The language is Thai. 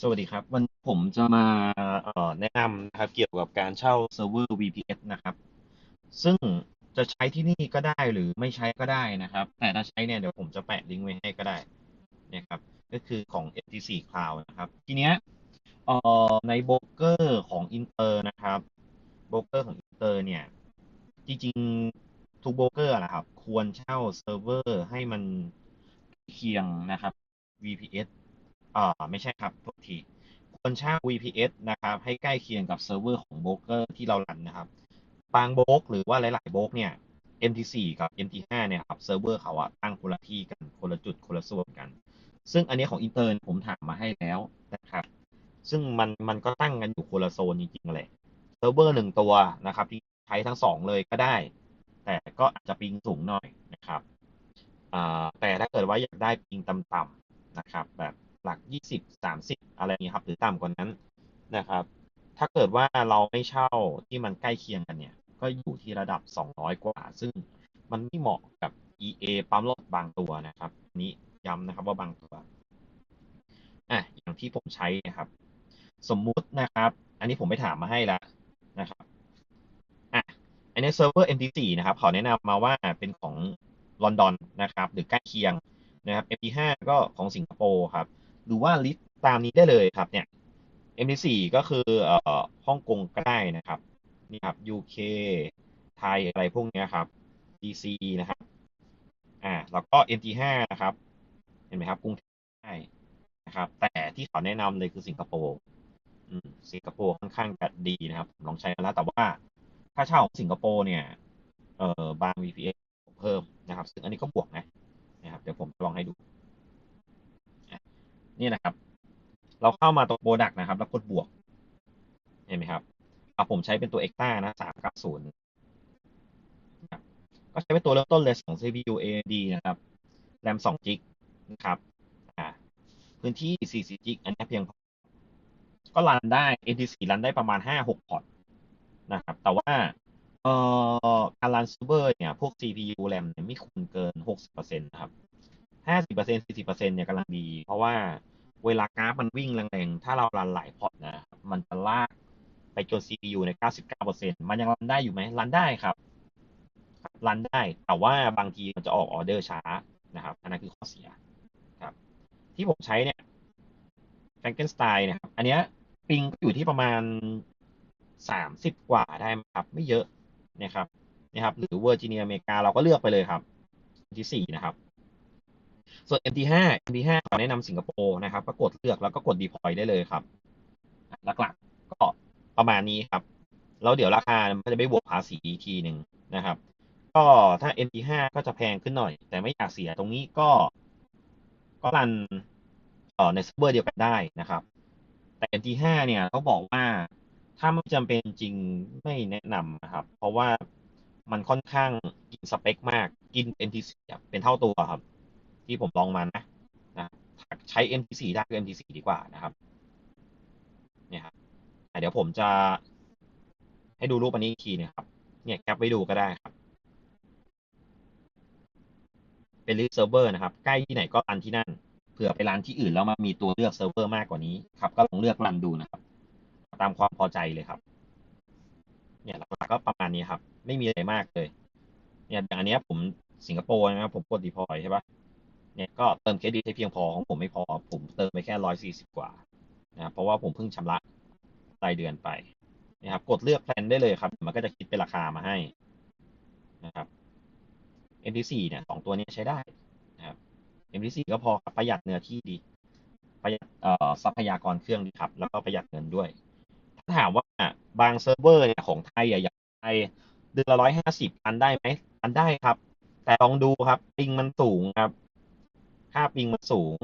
สวัสดีครับ วันผมจะมาแนะนำนะครับเกี่ยวกับการเช่าเซิร์ฟเวอร์ VPS นะครับ ซึ่งจะใช้ที่นี่ก็ได้หรือไม่ใช้ก็ได้นะครับ แต่ถ้าใช้เนี่ยเดี๋ยวผมจะแปะลิงก์ไว้ให้ก็ได้นะครับ ก็คือของ FTC Cloud นะครับ ทีเนี้ยอ่อในโบรกเกอร์ของ Inter นะครับโบรกเกอร์ของ Inter เนี่ย จริงๆทุกโบรกเกอร์นะครับ ควรเช่าเซิร์ฟเวอร์ให้มันเคียงนะครับ VPS อ่าไม่ใช่ครับโทษทีควรเช่า VPS นะครับ ให้ใกล้เคียงกับเซิร์ฟเวอร์ของโบรกเกอร์ที่เรารันนะครับ บางโบรกหรือว่าหลายๆโบรกเนี่ย MT4 กับ MT5 เนี่ยครับเซิร์ฟเวอร์เขาอะตั้งคนละที่กันคนละจุดคนละส่วนกัน ซึ่งอันนี้ของอินเตอร์ผมถามมาให้แล้วนะครับ ซึ่งมันมันก็ตั้งกันอยู่คนละโซนจริงๆแหละเซิร์ฟเวอร์หนึ่งตัวนะครับที่ใช้ทั้งสองเลยก็ได้ แต่ก็อาจจะปิงสูงหน่อยนะครับอ่าแต่ถ้าเกิดว่าอยากได้ปิงต่ำๆนะครับ แบบ หลัก20 30อะไรนี้ครับ หรือต่ำกว่านั้นนะครับ ถ้าเกิดว่าเราไม่เช่าที่มันใกล้เคียงกันเนี่ย ก็อยู่ที่ระดับ200กว่า ซึ่งมันไม่เหมาะกับ EA ปั๊มรถบางตัวนะครับ นี้ย้ำนะครับว่าบางตัวอะอย่างที่ผมใช้นะครับ สมมุตินะครับ อันนี้ผมไปถามมาให้แล้วนะครับอะอันนี้เซิร์ฟเวอร์ MT4 นะครับเขาแนะนำมาว่าเป็นของลอนดอนนะครับ หรือใกล้เคียงนะครับ MT5 ก็ของสิงคโปร์ครับ หรือว่าลิสต์ตามนี้ได้เลยครับเนี่ย MT4 ก็คือเอ่อฮ่องกงก็ได้นะครับนี่ครับ UK ไทยอะไรพวกนี้ครับ DC นะครับอ่าแล้วก็ MT5 นะครับ เห็นไหมครับกรุงเทพได้นะครับ แต่ที่เขาแนะนำเลยคือสิงคโปร์สิงคโปร์ค่อนข้างจะดีนะครับผมลองใช้มาแล้วแต่ว่าค่าเช่าของสิงคโปร์เนี่ยเอ่อบาง VPS เพิ่มนะครับ ซึ่งอันนี้ก็บวกนะนะครับ เดี๋ยวผมลองให้ดู นี่นะครับ เราเข้ามาตรงโปรดักต์นะครับ แล้วกดบวก เห็นไหมครับเอาผมใช้เป็นตัว Extra นะสามก้าศูนย์ก็ใช้เป็นตัวเริ่มต้นเลยของ CPU AMD นะครับแรม2จิกนะครับพื้นที่ 40จิกอันนี้เพียงพอก็รันได้ NT4 รันได้ประมาณ 5-6 พอร์ตนะครับ แต่ว่าเอ่อการรันเซิร์ฟเวอร์เนี่ย พวก CPU RAM เนี่ยไม่ควรเกิน 60%นะครับ 50% 40%เนี่ยกำลังดี เพราะว่า เวลากราฟมันวิ่งแรงๆ ถ้าเรารันหลายพอร์ตนะ มันจะลากไปจน CPU ใน 99%มันยังรันได้อยู่ไหมรันได้ครับ รันได้ แต่ว่าบางทีมันจะออกออเดอร์ช้านะครับ อันนั้นคือข้อเสียครับ ที่ผมใช้เนี่ย f r a n k e n s t e i n นะครับ อันเนี้ยปิงอยู่ที่ประมาณ 30 กว่าได้ไหมครับ ไม่เยอะนะครับนะครับ หรือเวอร์จิเนียอเมริกาเราก็เลือกไปเลยครับ ที่ 4 นะครับ ส่วน MT5 MT5 ขอแนะนำสิงคโปร์นะครับ ก็กดเลือกแล้วก็กด deploy ได้เลยครับ หลักๆก็ประมาณนี้ครับ แล้วเดี๋ยวราคามันจะไปบวกภาษีอีกทีหนึ่งนะครับ ก็ถ้า MT5 ก็จะแพงขึ้นหน่อย แต่ไม่อยากเสียตรงนี้ก็ ก็รันออในเซิร์ฟเวอร์เดียวกันได้นะครับ แต่ MT5 เนี่ยต้องบอกว่าถ้าไม่จำเป็นจริงไม่แนะนำนะครับ เพราะว่ามันค่อนข้างกินสเปคมากกิน MT4 เป็นเท่าตัวครับ ที่ผมลองมานะนะใช้ MT4 ได้ก็ MT4 ดีกว่านะครับเนี่ยครับเดี๋ยวผมจะให้ดูรูปอันนี้อีกทีนะครับ เนี่ยแคปไว้ดูก็ได้ครับ เป็นลิสเซิร์ฟเวอร์นะครับ ใกล้ที่ไหนก็รันที่นั่น เผื่อไปรันที่อื่นแล้วมามีตัวเลือกเซิร์ฟเวอร์มากกว่านี้ครับ ก็ลองเลือกรันดูนะครับ ตามความพอใจเลยครับ เนี่ยหลักๆก็ประมาณนี้ครับ ไม่มีอะไรมากเลย เนี่ยอย่างอันนี้ผมสิงคโปร์นะครับผมกดดีพอยใช่ปะ เนี่ยก็เติมเครดิตให้เพียงพอของผมไม่พอ ผมเติมไปแค่ร้อยสี่สิบกว่านะเพราะว่าผมเพิ่งชำระรายเดือนไปนะครับ กดเลือกแพลนได้เลยครับ มันก็จะคิดเป็นราคามาให้นะครับ MT4 เนี่ยสองตัวนี้ใช้ได้นะครับ MT4 ก็พอประหยัดเนื้อที่ดีประหยัดทรัพยากรเครื่องดีครับ แล้วก็ประหยัดเงินด้วย ถ้าถามว่าบางเซิร์ฟเวอร์เนี่ยของไทยอย่างไทยเดือนละร้อยห้าสิบอันได้ไหมอันได้ครับ แต่ลองดูครับปิงมันสูงครับ ค่าปิงมันสูง